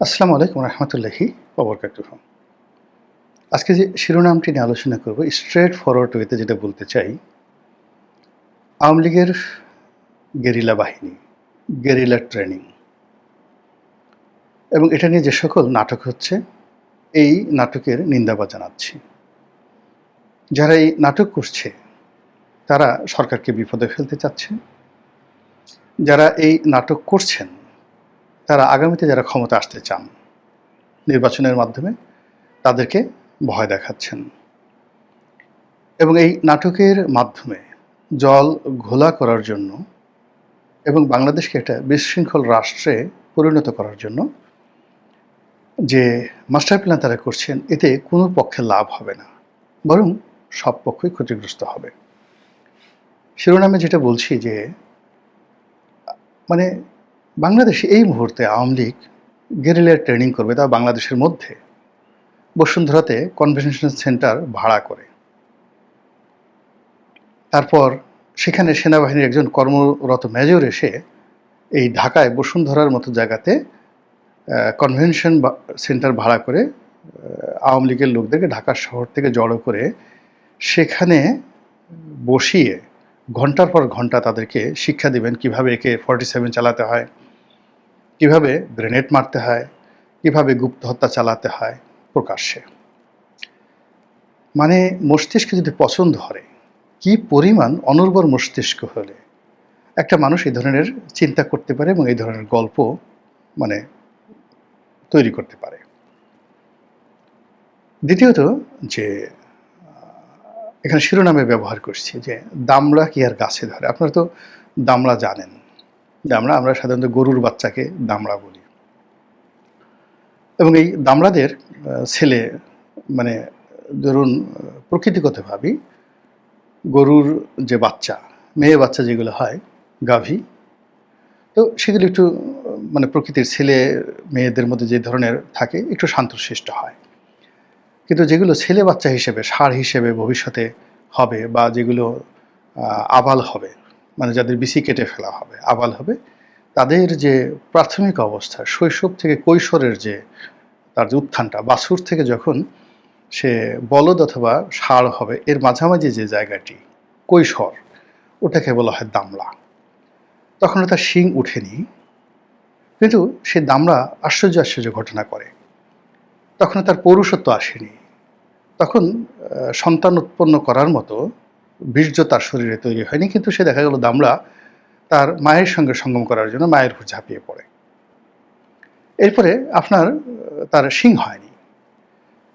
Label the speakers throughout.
Speaker 1: আসসালামু আলাইকুম রহমতুল্লাহি ওবরকাতুহ। আজকে যে শিরোনামটি নিয়ে আলোচনা করব স্ট্রেট ফরওয়ার্ড ওয়েতে যেটা বলতে চাই, আওয়ামী লীগের গেরিলা বাহিনী, গেরিলা ট্রেনিং। এবং এটা নিয়ে যে সকল নাটক হচ্ছে, এই নাটকের নিন্দাবা জানাচ্ছি। যারা এই নাটক করছে, তারা সরকারকে বিপদে ফেলতে চাচ্ছে। যারা এই নাটক করছেন তারা আগামীতে যারা ক্ষমতা আসতে চান নির্বাচনের মাধ্যমে তাদেরকে ভয় দেখাচ্ছেন। এবং এই নাটকের মাধ্যমে জল ঘোলা করার জন্য এবং বাংলাদেশকে একটা বিশৃঙ্খল রাষ্ট্রে পরিণত করার জন্য যে মাস্টার প্ল্যান তারা করছেন, এতে কোনো পক্ষে লাভ হবে না, বরং সব পক্ষই ক্ষতিগ্রস্ত হবে। শিরোনামে যেটা বলছি যে মানে বাংলাদেশে এই মুহূর্তে আওয়ামী লীগ গেরিলার ট্রেনিং করবে তা বাংলাদেশের মধ্যে। বসুন্ধরাতে কনভেনশন সেন্টার ভাড়া করে। তারপর সেখানে সেনাবাহিনীর একজন কর্মরত মেজর এসে এই ঢাকায় বসুন্ধরার মতো জায়গাতে কনভেনশন সেন্টার ভাড়া করে আওয়ামী লীগের লোকদেরকে ঢাকা শহর থেকে জড়ো করে সেখানে বসিয়ে ঘণ্টার পর ঘণ্টা তাদেরকে শিক্ষা দেবেন কীভাবে একে ফর্টি সেভেন চালাতে হয়। কীভাবে গ্রেনেড মারতে হয়, কীভাবে গুপ্ত হত্যা চালাতে হয় প্রকাশ্যে। মানে মস্তিষ্কে যদি পছন্দ ধরে কি পরিমাণ অনুর্বর মস্তিষ্ক হলে একটা মানুষ এই ধরনের চিন্তা করতে পারে এবং এই ধরনের গল্প মানে তৈরি করতে পারে। দ্বিতীয়ত যে, এখানে শিরোনামে ব্যবহার করছি যে, দামড়া কি আর গাছে ধরে? আপনারা তো দামড়া জানেন। দামড়া আমরা সাধারণত গরুর বাচ্চাকে দামড়া বলি। এবং এই দামড়াদের ছেলে মানে ধরুন, প্রকৃতিগত ভাবি, গরুর যে বাচ্চা, মেয়ে বাচ্চা যেগুলো হয়, গাভী, তো সেগুলো একটু মানে প্রকৃতির ছেলে, মেয়েদের মধ্যে যে ধরনের থাকে, একটু শান্তশিষ্ট হয়। কিন্তু যেগুলো ছেলে বাচ্চা হিসেবে, সার হিসেবে ভবিষ্যতে হবে বা যেগুলো আবাল হবে মানে যাদের বিসি কেটে ফেলা হবে, আবাল হবে, তাদের যে প্রাথমিক অবস্থা, শৈশব থেকে কৈশোরের যে তার যে উত্থানটা বাসুর থেকে যখন সে বলদ অথবা ষাঁড় হবে, এর মাঝামাঝি যে জায়গাটি, কৈশোর, ওটাকে বলা হয় দামলা তখন তার শিং উঠেনি, কিন্তু সে দামলা আশ্চর্য আশ্চর্য ঘটনা করে। তখন তার পৌরুষত্ব আসেনি। তখন সন্তান উৎপন্ন করার মতো বীর্য তার শরীরে তৈরি হয়নি, কিন্তু সে দেখা গেল দামড়া তার মায়ের সঙ্গে সঙ্গম করার জন্য মায়ের উপর ঝাঁপিয়ে পড়ে। এরপরে আপনার, তার শিং হয়নি।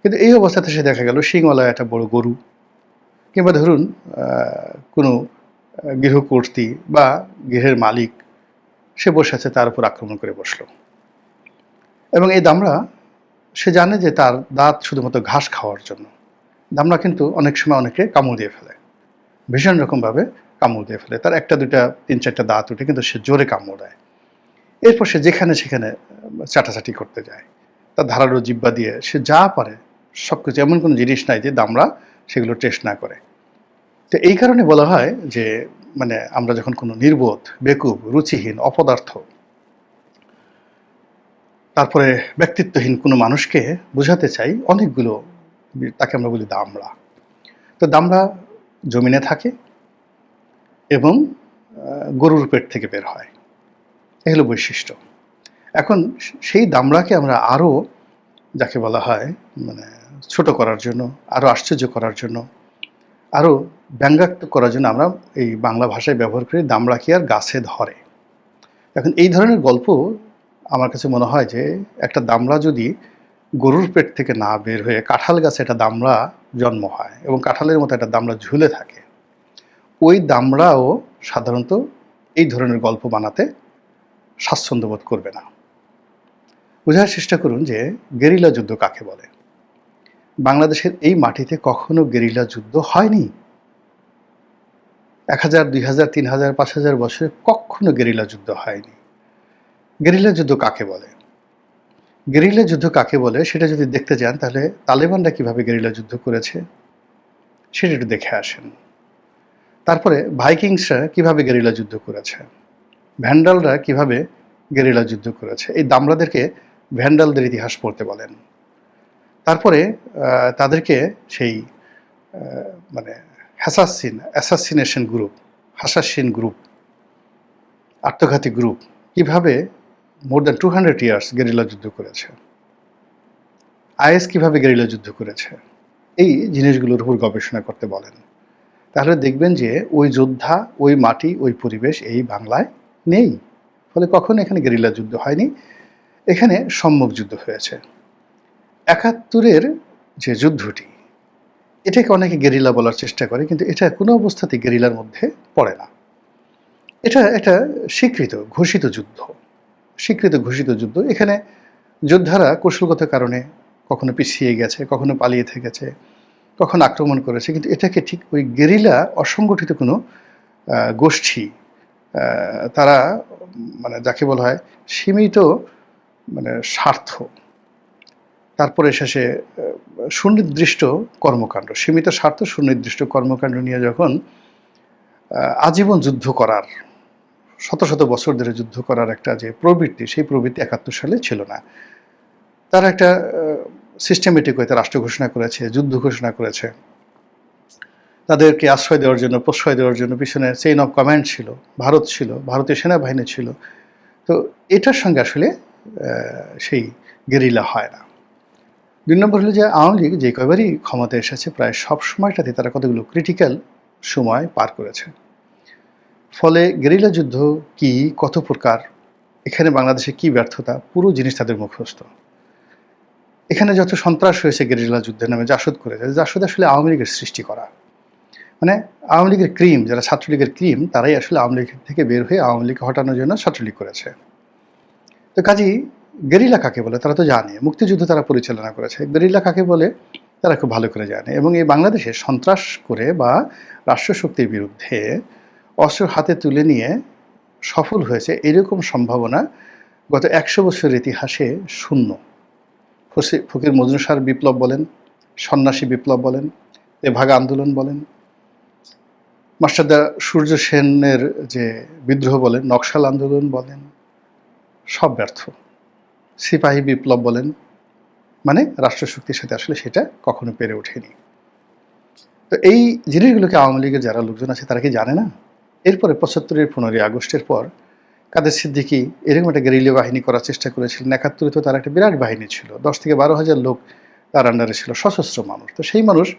Speaker 1: কিন্তু এই অবস্থাতে সে দেখা গেল শিংওয়ালা একটা বড় গরু, কিংবা ধরুন কোনো গৃহকর্তী বা গৃহের মালিক, সে বসে আছে তার উপর আক্রমণ করে বসল। এবং এই দামড়া, সে জানে যে তার দাঁত শুধুমাত্র ঘাস খাওয়ার জন্য। দামড়া কিন্তু অনেক সময় অনেকে কামড় দিয়ে ফেলে। ভীষণ রকমভাবে কামড় দিয়ে ফেলে। তার একটা, দুইটা, তিন, চারটা দাঁত উঠে কিন্তু সে জোরে কামড় দেয়। এরপর সে যেখানে, সেখানে চাটাচাটি করতে যায়। তার ধারালো জিব্বা দিয়ে সে যা পারে সব কিছু এমন কোনো জিনিস নাই যে দামড়া সেগুলো টেস্ট না করে। তো এই কারণে বলা হয় যে মানে আমরা যখন কোনো নির্বোধ, বেকুব, রুচিহীন, অপদার্থ, তারপরে ব্যক্তিত্বহীন কোনো মানুষকে বোঝাতে চাই, অনেকগুলো, তাকে আমরা বলি দামড়া তো দামড়া জমিনে থাকে এবং গরুর পেট থেকে বের হয়। এগুলো বৈশিষ্ট্য। এখন সেই দামড়াকে আমরা আরও, যাকে বলা হয় মানে ছোট করার জন্য, আরও আশ্চর্য করার জন্য, আরও ব্যঙ্গাক্ত করার জন্য আমরা এই বাংলা ভাষায় ব্যবহার করি দামড়া কি আর গাছে ধরে। এখন এই ধরনের গল্প আমার কাছে মনে হয় যে একটা দামড়া যদি গরুর পেট থেকে না বের হয়ে কাঁঠাল গাছে একটা দামড়া জন্ম হয় এবং কাঁঠালের মতো একটা দামড়া ঝুলে থাকে। ওই দামড়াও সাধারণত এই ধরনের গল্প বানাতে স্বাচ্ছন্দ্য বোধ করবে না। বোঝার চেষ্টা করুন যে গেরিলা যুদ্ধ কাকে বলে? বাংলাদেশের এই মাটিতে কখনো গেরিলা যুদ্ধ হয়নি? এক হাজার, দুই হাজার, তিন হাজার, পাঁচ হাজার বছরে কখনো গেরিলা যুদ্ধ হয়নি। গেরিলা যুদ্ধ কাকে বলে? গেরিলা যুদ্ধ কাকে বলে সেটা যদি দেখতে যান, তাহলে তালেবানরা কীভাবে গেরিলা যুদ্ধ করেছে সেটা একটু দেখে আসেন। তারপরে ভাইকিংসরা কীভাবে গেরিলা যুদ্ধ করেছে, ভ্যান্ডালরা কীভাবে গেরিলা যুদ্ধ করেছে, এই দামরাদেরকে ভ্যান্ডালদের ইতিহাস পড়তে বলেন। তারপরে তাদেরকে সেই মানে Hashashin assassination group, Hashashin group, আত্মঘাতী গ্রুপ, কীভাবে more than two hundred years guerrilla যুদ্ধ করেছে। আইএস কীভাবে গেরিলা যুদ্ধ করেছে? এই জিনিসগুলোর উপর গবেষণা করতে বলেন। তাহলে দেখবেন যে ওই যোদ্ধা, ওই মাটি, ওই পরিবেশ এই বাংলায় নেই। ফলে কখনো এখানে গেরিলা যুদ্ধ হয়নি। এখানে সম্মুখ যুদ্ধ হয়েছে। একাত্তরের যে যুদ্ধটি, এটাকে অনেকে গেরিলা বলার চেষ্টা করে, কিন্তু এটা কোনো অবস্থাতে গেরিলার মধ্যে পড়ে না। এটা একটা স্বীকৃত, ঘোষিত যুদ্ধ। স্বীকৃত ঘোষিত যুদ্ধ। এখানে যোদ্ধারা কৌশলগত কারণে কখনো পিছিয়ে গেছে, কখনো পালিয়ে থেকেছে, কখন আক্রমণ করেছে, কিন্তু এটাকে ঠিক ওই গেরিলা অসংগঠিত কোনো গোষ্ঠী তারা মানে যাকে বলা হয় সীমিত মানে স্বার্থ। তারপরে শেষে সুনির্দিষ্ট কর্মকাণ্ড, সীমিত স্বার্থ, সুনির্দিষ্ট কর্মকাণ্ড নিয়ে যখন আজীবন যুদ্ধ করার শত শত বছর ধরে যুদ্ধ করার একটা যে প্রবৃত্তি, সেই প্রবৃত্তি একাত্তর সালে ছিল না। তারা একটা সিস্টেমেটিক হয়ে রাষ্ট্র ঘোষণা করেছে, যুদ্ধ ঘোষণা করেছে। তাদেরকে আশ্রয় দেওয়ার জন্য, প্রশ্রয় দেওয়ার জন্য পিছনে চেইন অফ কমান্ড ছিল, ভারত ছিল, ভারতীয় সেনাবাহিনী ছিল। তো এটার সঙ্গে আসলে সেই গেরিলা হয় না। দুই নম্বর হলো যে আওয়ামী লীগ যে কয়বারই ক্ষমতায় এসেছে, প্রায় সব সময়টাতে তারা কতগুলো ক্রিটিক্যাল সময় পার করেছে। ফলে গেরিলা যুদ্ধ কি, কত প্রকার, এখানে বাংলাদেশে কি ব্যর্থতা, পুরো জিনিস তাদের মুখস্থ। এখানে যত সন্ত্রাস হয়েছে গেরিলা যুদ্ধের নামে, জাসদ করেছে, জাসদ আসলে আওয়ামী লীগের সৃষ্টি করা। মানে আওয়ামী লীগের ক্রিম, যারা ছাত্রলীগের ক্রিম, তারাই আসলে আওয়ামী লীগ থেকে বের হয়ে আওয়ামী লীগকে হটানোর জন্য ছাত্রলীগ করেছে। তো কাজী, গেরিলা কাকে বলে, তারা তো জানে, মুক্তিযুদ্ধ তারা পরিচালনা করেছে। গেরিলা কাকে বলে, তারা খুব ভালো করে জানে। এবং এই বাংলাদেশে সন্ত্রাস করে বা রাষ্ট্রশক্তির বিরুদ্ধে অস্ত্র হাতে তুলে নিয়ে সফল হয়েছে এরকম সম্ভাবনা গত একশো বছরের ইতিহাসে শূন্য। ফকির মজনু সার বিপ্লব বলেন, সন্ন্যাসী বিপ্লব বলেন তেভাগা আন্দোলন বলেন। মাস্টারদা সূর্য সেনের যে বিদ্রোহ বলেন, নকশাল আন্দোলন বলেন, সব ব্যর্থ। সিপাহী বিপ্লব বলেন মানে রাষ্ট্রশক্তির সাথে আসলে সেটা কখনো পেরে ওঠেনি। তো এই জিনিসগুলোকে আওয়ামী লীগের যারা লোকজন আছে তারা কি জানে না? এরপরে পঁচাত্তরের পনেরোই আগস্টের পর কাদের সিদ্দিকি এরকম একটা গেরিলিয়া বাহিনী করার চেষ্টা করেছিলেন। একাত্তরে তো তার একটা বিরাট বাহিনী ছিল। দশ থেকে বারো হাজার লোক তার আন্ডারে ছিল সশস্ত্র মানুষ। তো সেই মানুষ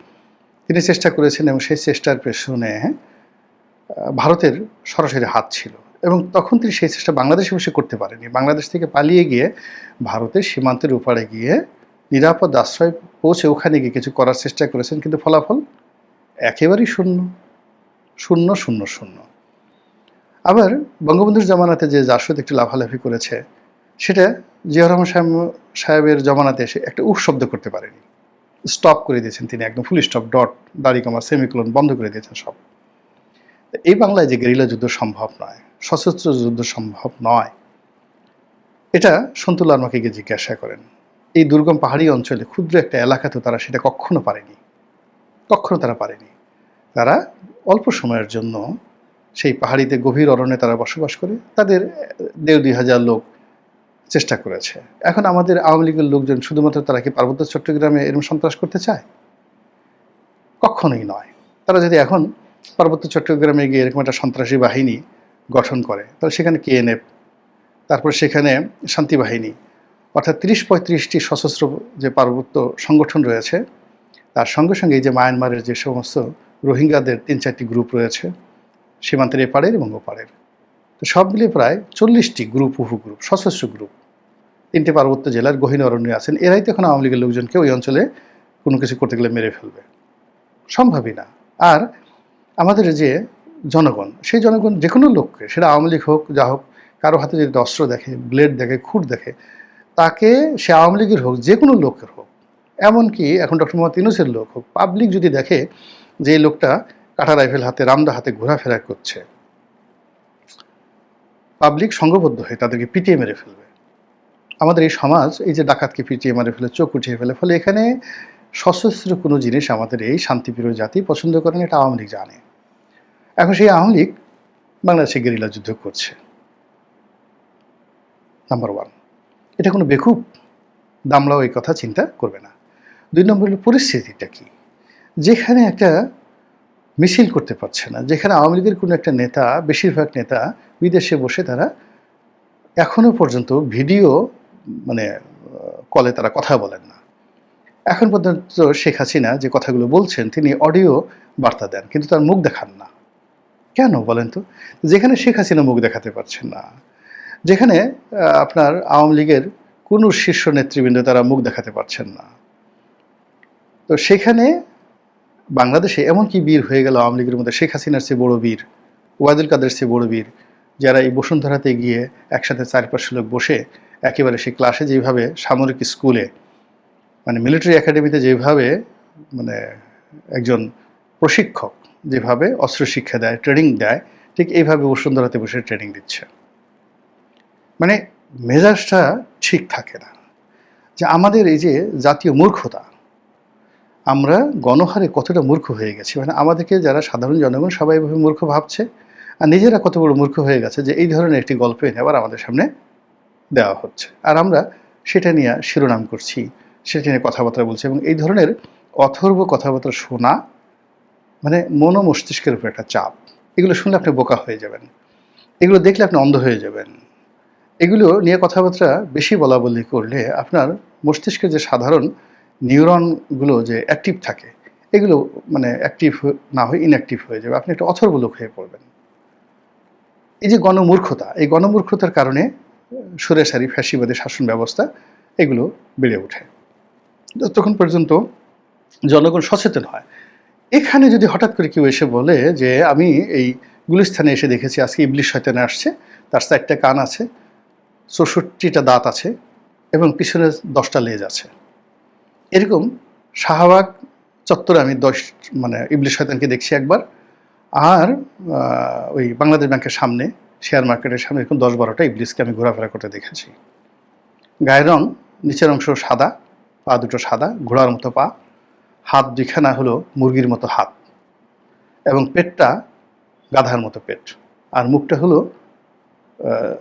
Speaker 1: তিনি চেষ্টা করেছেন এবং সেই চেষ্টার পেছনে আহ, ভারতের সরাসরি হাত ছিল। এবং তখন তিনি সেই চেষ্টা বাংলাদেশে বসে করতে পারেনি। বাংলাদেশ থেকে পালিয়ে গিয়ে ভারতের সীমান্তের উপারে গিয়ে নিরাপদ আশ্রয় পৌঁছে ওখানে গিয়ে কিছু করার চেষ্টা করেছেন। কিন্তু ফলাফল একেবারেই শূন্য। শূন্য শূন্য শূন্য। আবার বঙ্গবন্ধুর জমানাতে যে জাসদ একটু লাফালাফি করেছে, সেটা জিয়া রহমান সাহেব, সাহেবের জমানাতে এসে একটা উহ শব্দ করতে পারেনি। স্টপ করে দিয়েছেন তিনি, একদম ফুল স্টপ ডট দাড়ি কমা সেমিকোলন বন্ধ করে দিয়েছেন সব। এই বাংলায় যে গেরিলা যুদ্ধ সম্ভব নয়, সশস্ত্র যুদ্ধ সম্ভব নয়, এটা সন্তুল আমাকে গিয়ে জিজ্ঞাসা করেন। এই দুর্গম পাহাড়ি অঞ্চলে ক্ষুদ্র একটা এলাকাতেও তারা সেটা কখনো পারেনি, কখনো তারা পারেনি। তারা অল্প সময়ের জন্য সেই পাহাড়িতে গভীর অরণ্যে তারা বসবাস করে, তাদের দেড় দুই হাজার লোক চেষ্টা করেছে। এখন আমাদের আওয়ামী লীগের লোকজন শুধুমাত্র তারা কি পার্বত্য চট্টগ্রামে এরকম সন্ত্রাস করতে চায়? কখনোই নয়। তারা যদি এখন পার্বত্য চট্টগ্রামে গিয়ে এরকম একটা সন্ত্রাসী বাহিনী গঠন করে, তাহলে সেখানে কেএনএফ তারপর সেখানে শান্তি বাহিনী, অর্থাৎ তিরিশ পঁয়ত্রিশটি সশস্ত্র যে পার্বত্য সংগঠন রয়েছে, তার সঙ্গে সঙ্গে এই যে মায়ানমারের যে সমস্ত রোহিঙ্গাদের তিন চারটি গ্রুপ রয়েছে সীমান্তের এপাড়ের এবং ওপাড়ের তো সব মিলিয়ে প্রায় চল্লিশটি গ্রুপ উপগ্রুপ সশস্ত্র গ্রুপ। তিনটে পার্বত্য জেলার গহীন অরণ্যে আছেন। এরাই তো এখন আওয়ামী লীগের লোকজনকে ওই অঞ্চলে কোনো কিছু করতে গেলে মেরে ফেলবে। সম্ভবই না। আর আমাদের যে জনগণ, সেই জনগণ যে কোনো লোককে, সেটা আওয়ামী লীগ হোক, যা হোক, কারও হাতে যদি অস্ত্র দেখে, ব্লেড দেখে খুঁট দেখে, তাকে সে আওয়ামী লীগের হোক, যে কোনো লোকের হোক, এমনকি এখন ডক্টর মোহাম্মদ ইউনুসের লোক হোক, পাবলিক যদি দেখে যে লোকটা কাটা রাইফেল হাতে, রামদা হাতে ঘোরাফেরা করছে। পাবলিক সংঘবদ্ধ হয়ে তাদেরকে পিটিয়ে মেরে ফেলবে। আমাদের এই সমাজ, এই যে ডাকাতকে পিটিয়ে মেরে ফেলে, চোখ উঠিয়ে ফেলে, ফলে এখানে সশস্ত্র কোনো জিনিস আমাদের এই শান্তিপ্রিয় জাতি পছন্দ করেন এটা আওয়ামী লীগ জানে। এখন সেই আওয়ামী লীগ বাংলাদেশে গেরিলা যুদ্ধ করছে। নাম্বার ওয়ান এটা কোনো বেকুব দামলাও এই কথা চিন্তা করবে না। দুই নম্বর পরিস্থিতিটা কি? যেখানে একটা মিছিল করতে পারছে না। যেখানে আওয়ামী লীগের কোনো একটা নেতা, বেশিরভাগ নেতা বিদেশে বসে তারা এখনও পর্যন্ত ভিডিও মানে কলে তারা কথা বলেন না। এখন পর্যন্ত শেখ হাসিনা যে কথাগুলো বলছেন, তিনি অডিও বার্তা দেন, কিন্তু তার মুখ দেখান না। কেন বলেন তো? যেখানে শেখ হাসিনা মুখ দেখাতে পারছেন না, যেখানে আপনার আওয়ামী লীগের কোনো শীর্ষ নেতৃবৃন্দ তারা মুখ দেখাতে পারছেন না। তো সেখানে বাংলাদেশে এমন কি বীর হয়ে গেল আওয়ামী লীগের মধ্যে? শেখ হাসিনার চেয়ে বড় বীর ওয়াদুল কাদের চেয়ে বড় বীর, যারা এই বসুন্ধরাতে গিয়ে একসাথে চার লোক বসে একেবারে সেই ক্লাসে যেভাবে সামরিক স্কুলে মানে মিলিটারি একাডেমিতে যেভাবে মানে একজন প্রশিক্ষক যেভাবে অস্ত্র শিক্ষা দেয় ট্রেনিং দেয়, ঠিক এইভাবে বসুন্ধরাতে বসে ট্রেনিং দিচ্ছে। মানে মেজাজটা ঠিক থাকে না। যে আমাদের এই যে জাতীয় মূর্খতা আমরা গণহারে কতটা মূর্খ হয়ে গেছি। মানে আমাদেরকে যারা সাধারণ জনগণ সবাই এভাবে মূর্খ ভাবছে, আর নিজেরা কত বড় মূর্খ হয়ে গেছে যে এই ধরনের একটি গল্প এনে আবার আমাদের সামনে দেওয়া হচ্ছে। আর আমরা সেটা নিয়ে শিরোনাম করছি, সেটা নিয়ে কথাবার্তা বলছি এবং এই ধরনের অথর্ব কথাবার্তা শোনা মানে মন মস্তিষ্কের উপর একটা চাপ, এগুলো শুনলে আপনি বোকা হয়ে যাবেন। এগুলো দেখলে আপনি অন্ধ হয়ে যাবেন। এগুলো নিয়ে কথাবার্তা বেশি বলা বলি করলে আপনার মস্তিষ্কের যে সাধারণ নিউরনগুলো যে অ্যাক্টিভ থাকে, এগুলো মানে অ্যাক্টিভ না হয়ে ইনঅ্যাক্টিভ হয়ে যাবে। আপনি একটা অথর্ব লোক হয়ে পড়বেন। এই যে গণমূর্খতা, এই গণমূর্খতার কারণে সুরেশারি, ফ্যাসিবাদী শাসন ব্যবস্থা, এগুলো বেড়ে ওঠে। তখন পর্যন্ত জনগণ সচেতন হয়। এখানে যদি হঠাৎ করে কেউ এসে বলে যে, আমি এই গুলিস্থানে এসে দেখেছি, আজকে ইবলিশ শয়তানে আসছে, তার চারটা কান আছে, চৌষট্টিটা দাঁত আছে এবং পিছনে দশটা লেজ আছে। এরকম শাহবাগ চত্বরে আমি দশ মানে ইবলিশ শয়তানকে দেখছি একবার। আর ওই বাংলাদেশ ব্যাংকের সামনে, শেয়ার মার্কেটের সামনে এরকম দশ বারোটা ইবলিশকে আমি ঘোরাফেরা করতে দেখেছি। গায়ের রং নিচের অংশ সাদা, পা দুটো সাদা, ঘোড়ার মতো পা, হাত দুইখানা হলো মুরগির মতো হাত এবং পেটটা গাধার মতো পেট। আর মুখটা হলো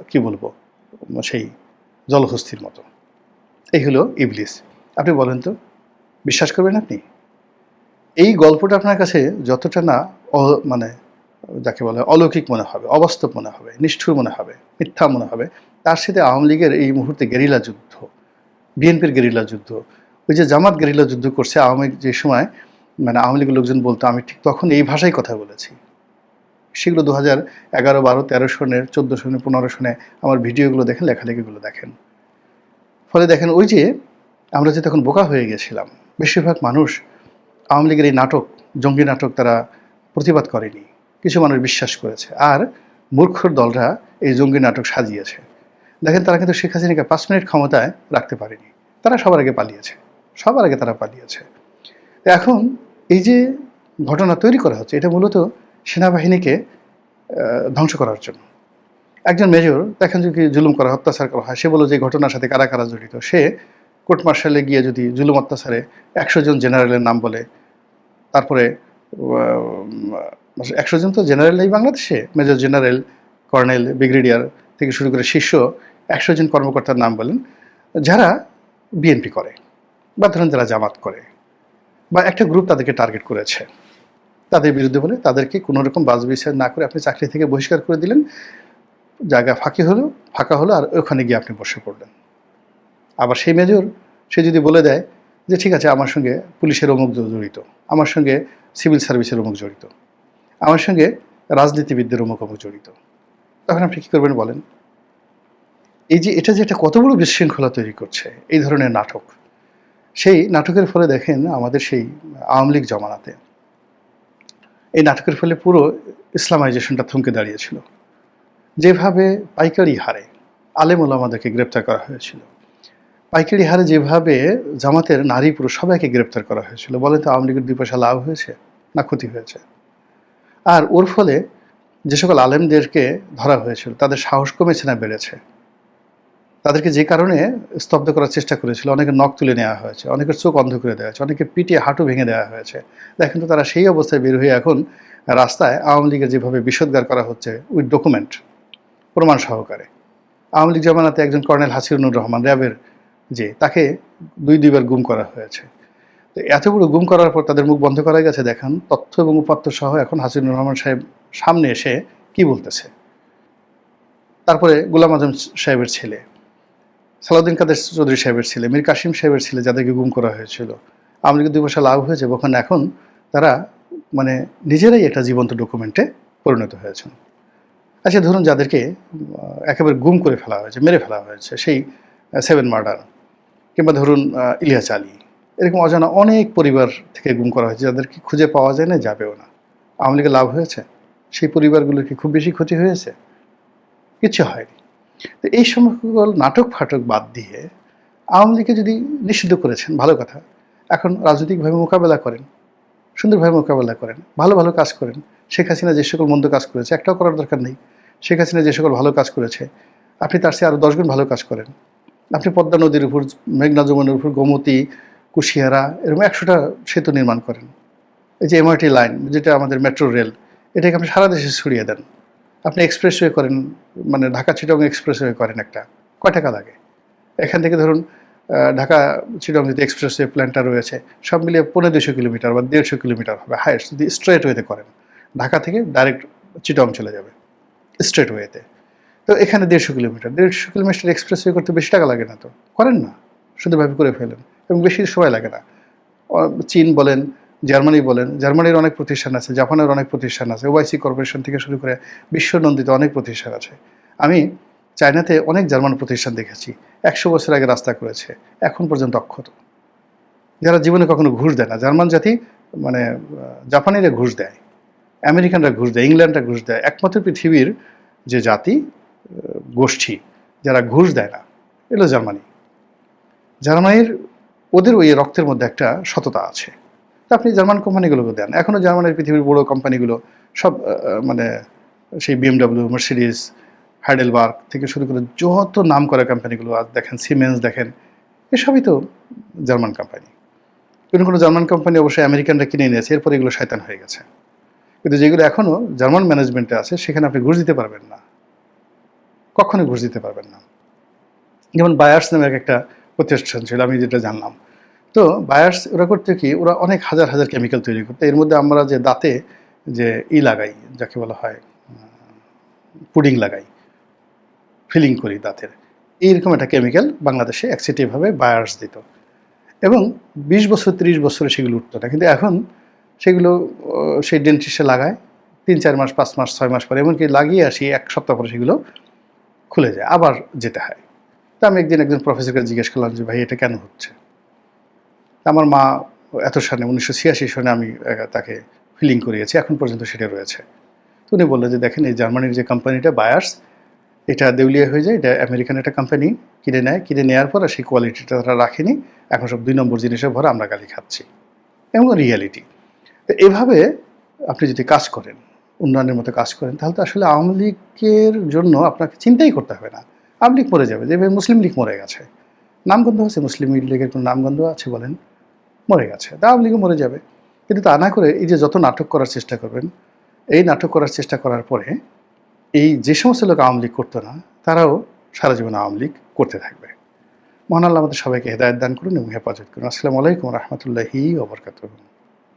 Speaker 1: কি বলব, সেই জলহস্তির মতো। এই হলো ইবলিস আপনি বলেন তো, বিশ্বাস করবেন আপনি? এই গল্পটা আপনার কাছে যতটা না মানে যাকে বলে অলৌকিক মনে হবে, অবাস্তব মনে হবে, নিষ্ঠুর মনে হবে, মিথ্যা মনে হবে, তার সাথে আওয়ামী লীগের এই মুহূর্তে গেরিলা যুদ্ধ, বিএনপির গেরিলা যুদ্ধ, ওই যে জামাত গেরিলা যুদ্ধ করছে আওয়ামী যে সময় মানে আওয়ামী লীগের লোকজন বলতো, আমি ঠিক তখন এই ভাষায় কথা বলেছি। সেগুলো দু হাজার এগারো, বারো, তেরো সনের চোদ্দ সনে, পনেরো সনে আমার ভিডিওগুলো দেখেন, লেখালেখিগুলো দেখেন। ফলে দেখেন ওই যে আমরা যে তখন বোকা হয়ে গেছিলাম, বেশিরভাগ মানুষ আওয়ামী লীগের এই নাটক, জঙ্গি নাটক তারা প্রতিবাদ করেনি। কিছু মানুষ বিশ্বাস করেছে। আর মূর্খর দলরা এই জঙ্গি নাটক সাজিয়েছে। দেখেন, তারা কিন্তু শেখ হাসিনাকে পাঁচ মিনিট ক্ষমতায় রাখতে পারেনি। তারা সবার আগে পালিয়েছে। সবার আগে তারা পালিয়েছে। এখন এই যে ঘটনা তৈরি করা হচ্ছে, এটা মূলত সেনাবাহিনীকে ধ্বংস করার জন্য। একজন মেজর, দেখেন যদি জুলুম করা অত্যাচার করা হয়, সে বলো যে ঘটনার সাথে কারা কারা জড়িত? সে কোর্ট মার্শালে গিয়ে যদি জুলুম অত্যাচারে একশো জন জেনারেলের নাম বলে, তারপরে একশো জন তো জেনারেল নেই বাংলাদেশে, মেজর জেনারেল, কর্নেল, ব্রিগেডিয়ার থেকে শুরু করে শীর্ষ একশো জন কর্মকর্তার নাম বলেন, যারা বিএনপি করে বা ধরেন যারা জামাত করে বা একটা গ্রুপ তাদেরকে টার্গেট করেছে। তাদের বিরুদ্ধে বলে তাদেরকে কোনো রকম বাজ বিচার না করে আপনি চাকরি থেকে বহিষ্কার করে দিলেন, জায়গা ফাঁকি হলো, ফাঁকা হলো, আর ওখানে গিয়ে আপনি বসে পড়লেন। আবার সেই মেজর, সে যদি বলে দেয় যে, ঠিক আছে, আমার সঙ্গে পুলিশের অমুক জড়িত, আমার সঙ্গে সিভিল সার্ভিসের অমুক জড়িত, আমার সঙ্গে রাজনীতিবিদদের অমুক অমুক জড়িত, তখন আপনি কী করবেন বলেন? এই যে, এটা যে একটা কত বড় বিশৃঙ্খলা তৈরি করছে, এই ধরনের নাটক। সেই নাটকের ফলে দেখেন আমাদের সেই আওয়ামী লীগ জমানাতে, এই নাটকের ফলে পুরো ইসলামাইজেশনটা থমকে দাঁড়িয়েছিল। যেভাবে পাইকারি হারে আলেম ওলামাদেরকে গ্রেপ্তার করা হয়েছিল পাইকারি হারে যেভাবে জামাতের নারী পুরুষ সবাইকে গ্রেপ্তার করা হয়েছিল বলে তো আওয়ামী লীগের দুই পয়সা লাভ হয়েছে না ক্ষতি হয়েছে? আর ওর ফলে যে সকল আলেমদেরকে ধরা হয়েছিল, তাদের সাহস কমেছে না, বেড়েছে। তাদেরকে যে কারণে স্তব্ধ করার চেষ্টা করেছিল, অনেকের নখ তুলে নেওয়া হয়েছে, অনেকের চোখ অন্ধ করে দেওয়া হয়েছে অনেকে পিটিয়ে হাঁটু ভেঙে দেওয়া হয়েছে। দেখেন তো তারা সেই অবস্থায় বের হয়ে এখন রাস্তায় আওয়ামী লীগের যেভাবে বিষোদ্গার করা হচ্ছে উইথ ডকুমেন্ট, প্রমাণ সহকারে। আওয়ামী লীগ জামানাতে একজন কর্নেল হাসিনুর রহমান, র্যাবের যে তাকে দুই দুইবার গুম করা হয়েছে। তো বড় গুম করার পর তাদের মুখ বন্ধ করা গেছে দেখান, তথ্য এবং উপাত্ত সহ এখন হাসিনুর রহমান সাহেব সামনে এসে কি বলতেছে? তারপরে গোলাম আজম সাহেবের ছেলে, সালাউদ্দিন কাদের চৌধুরী সাহেবের ছেলে, মীর কাসিম সাহেবের ছেলে যাদেরকে গুম করা হয়েছিল লীগের দুই বছর লাভ হয়েছে ওখানে এখন তারা মানে নিজেরাই একটা জীবন্ত ডকুমেন্টে পরিণত হয়েছেন। আচ্ছা ধরুন যাদেরকে একেবারে গুম করে ফেলা হয়েছে, মেরে ফেলা হয়েছে, সেই সেভেন মার্ডার। কিংবা ধরুন ইলিয়াস আলী, এরকম অজানা অনেক পরিবার থেকে গুম করা হয়েছে যাদেরকে খুঁজে পাওয়া যায় না, যাবেও না। আওয়ামী লীগের লাভ হয়েছে? সেই পরিবারগুলোর কি খুব বেশি ক্ষতি হয়েছে? কিছু হয়নি। তো এই সকল নাটক ফাটক বাদ দিয়ে আওয়ামী লীগকে যদি নিষিদ্ধ করেছেন, ভালো কথা। এখন রাজনৈতিকভাবে মোকাবেলা করেন, সুন্দরভাবে মোকাবেলা করেন, ভালো ভালো কাজ করেন। শেখ হাসিনা যে সকল মন্দ কাজ করেছে, একটাও করার দরকার নেই। শেখ হাসিনা যে সকল ভালো কাজ করেছে, আপনি তার চেয়ে আরও দশগুণ ভালো কাজ করেন। আপনি পদ্মা নদীর উপর, মেঘনা যমুনের উপর, গোমতী, কুশিয়ারা, এরকম একশোটা সেতু নির্মাণ করেন। এই যে এমআরটি লাইন যেটা আমাদের মেট্রো রেল এটাকে আপনি সারা দেশে ছড়িয়ে দেন। আপনি এক্সপ্রেসওয়ে করেন মানে ঢাকা চিটং এক্সপ্রেসওয়ে করেন একটা, কয় টাকা লাগে? এখান থেকে ধরুন ঢাকা চিটং যদি এক্সপ্রেসওয়ে প্ল্যানটা রয়েছে, সব মিলিয়ে পনেরো দুশো কিলোমিটার বা দেড়শো কিলোমিটার হবে হায়েস্ট যদি স্ট্রেট ওয়েতে করেন, ঢাকা থেকে ডাইরেক্ট চিটং চলে যাবে স্ট্রেট ওয়েতে তো এখানে দেড়শো কিলোমিটার। দেড়শো কিলোমিটার এক্সপ্রেসওয়ে করতে বেশি টাকা লাগে না তো। করেন না সুন্দরভাবে করে ফেলেন। এবং বেশি সময় লাগে না। চীন বলেন, জার্মানি বলেন, জার্মানির অনেক প্রতিষ্ঠান আছে, জাপানের অনেক প্রতিষ্ঠান আছে ওয়াইসি কর্পোরেশন থেকে শুরু করে বিশ্বনন্দিত অনেক প্রতিষ্ঠান আছে। আমি চায়নাতে অনেক জার্মান প্রতিষ্ঠান দেখেছি, একশো বছর আগে রাস্তা করেছে, এখন পর্যন্ত অক্ষত। যারা জীবনে কখনো ঘুষ দেয় না, জার্মান জাতি মানে জাপানিরা ঘুষ দেয়, আমেরিকানরা ঘুষ দেয়, ইংল্যান্ডরা ঘুষ দেয়, একমাত্র পৃথিবীর যে জাতি গোষ্ঠী, যারা ঘুষ দেয় না এলো জার্মানি। জার্মানির, ওদের ওই রক্তের মধ্যে একটা সততা আছে। আপনি জার্মান কোম্পানিগুলোকে দেন। এখনও জার্মানির পৃথিবীর বড় কোম্পানিগুলো সব মানে সেই বিএমডাব্লিউ মার্সিডিস হাইডেলবার্গ থেকে শুরু করে যত নাম করা কোম্পানিগুলো আজ দেখেন, সিমেন্স দেখেন, এসবই তো জার্মান কোম্পানি। কোনো কোনো জার্মান কোম্পানি অবশ্যই আমেরিকানরা কিনে নিয়েছে এরপর এগুলো শয়তান হয়ে গেছে। কিন্তু যেগুলো এখনও জার্মান ম্যানেজমেন্টে আছে, সেখানে আপনি ঘুষ দিতে পারবেন না। কখনো ঘুষ দিতে পারবেন না। যেমন বায়ার্স নামে একটা প্রতিষ্ঠান ছিল, আমি যেটা জানলাম। তো বায়ার্স ওরা করতে কি, ওরা অনেক হাজার হাজার কেমিক্যাল তৈরি করতো। এর মধ্যে আমরা যে দাঁতে যে ই লাগাই, যাকে বলা হয় পুডিং লাগাই, ফিলিং করি দাঁতের, এইরকম একটা কেমিক্যাল বাংলাদেশে একসিটিভভাবে বায়ার্স দিত। এবং বিশ বছর, তিরিশ বছরে সেগুলো উঠতো না। কিন্তু এখন সেগুলো সেই ডেন্টিস্টে লাগায়, তিন, চার মাস, পাঁচ মাস, ছয় মাস পরে। এমনকি লাগিয়ে আসি, এক সপ্তাহ পরে সেগুলো খুলে যায়, আবার যেতে হয়। তা আমি একদিন একজন প্রফেসরকে জিজ্ঞেস করলাম যে, ভাই, এটা কেন হচ্ছে? আমার মা এত সালে উনিশশো ছিয়াশি সনে আমি তাকে ফিলিং করিয়েছি, এখন পর্যন্ত সেটা রয়েছে। তো উনি বললেন যে, দেখেন, এই জার্মানির যে কোম্পানিটা, বায়ার্স, এটা দেউলিয়া হয়ে যায়, এটা আমেরিকান একটা কোম্পানি, কিনে নেয়, কিনে নেওয়ার পর সেই কোয়ালিটিটা তারা রাখেনি, এখন সব দুই নম্বর জিনিসে ভরে, আমরা গালি খাচ্ছি। এবং রিয়ালিটি তো এভাবে আপনি যদি কাজ করেন উন্নয়নের মতো কাজ করেন, তাহলে তো আসলে আওয়ামী লীগের জন্য আপনাকে চিন্তাই করতে হবে না। আওয়ামী লীগ মরে যাবে, যেভাবে মুসলিম লীগ মরে গেছে। নামগন্ধ আছে, মুসলিম লীগের কোনো নামগন্ধ আছে বলেন, মরে গেছে। তা আওয়ামী লীগও মরে যাবে। কিন্তু তা না করে এই যে যত নাটক করার চেষ্টা করবেন, এই নাটক করার চেষ্টা করার পরে এই যে সমস্ত লোক আওয়ামী লীগ করতো না, তারাও সারা জীবন আওয়ামী লীগ করতে থাকবে। মহান আল্লাহ আমাদের সবাইকে হেদায়ত দান করুন এবং হেফাজত করুন। আসসালামু আলাইকুম রহমতুল্লাহি ওবরকাতুহ